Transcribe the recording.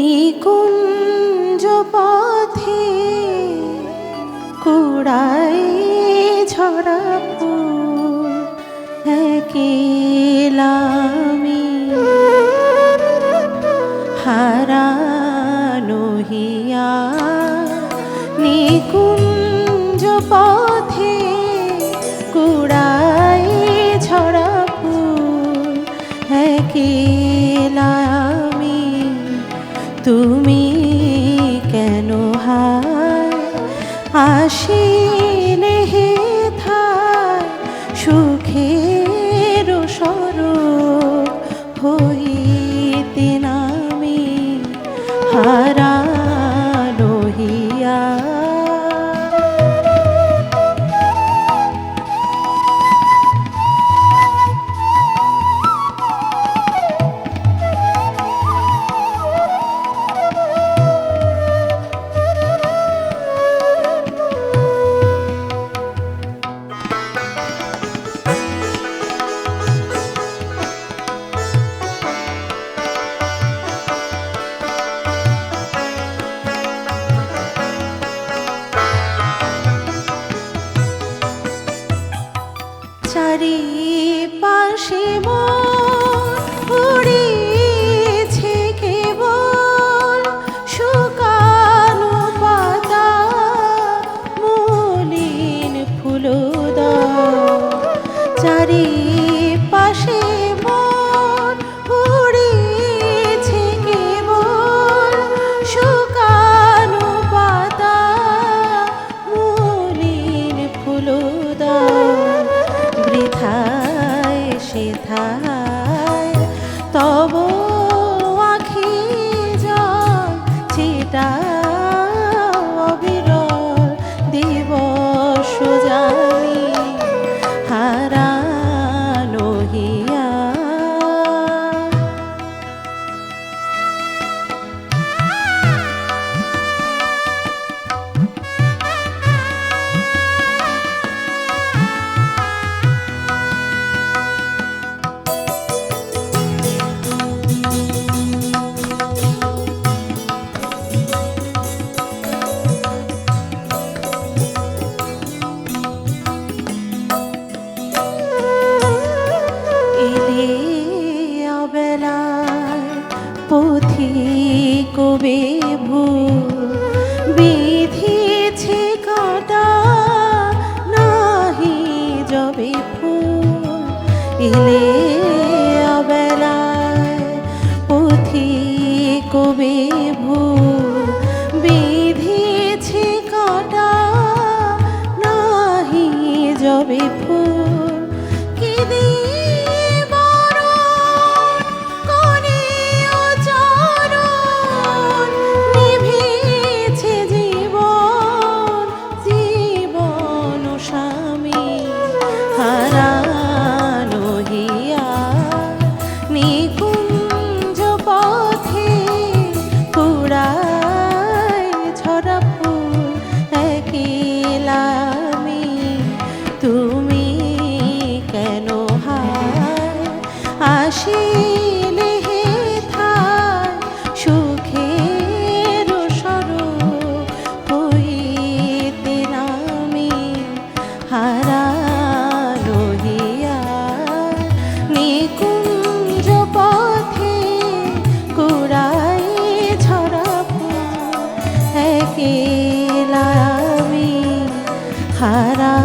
নিকুঞ্জ পথে কুড়াই ঝরা ফুল একেলামি। হারানো হিয়া নিকুঞ্জ পথে কুড়াই ঝরা ফুল তুমি কেন হায় আসিলে হে চারি পাশে উড়িছে কবে ভুল বিধিছে কাটা নাহি যবে ফুল। এলে অবেলায় কবে নাহি আসিলে হে সুখের স্বরূপ হইতে নামি একেলা হারা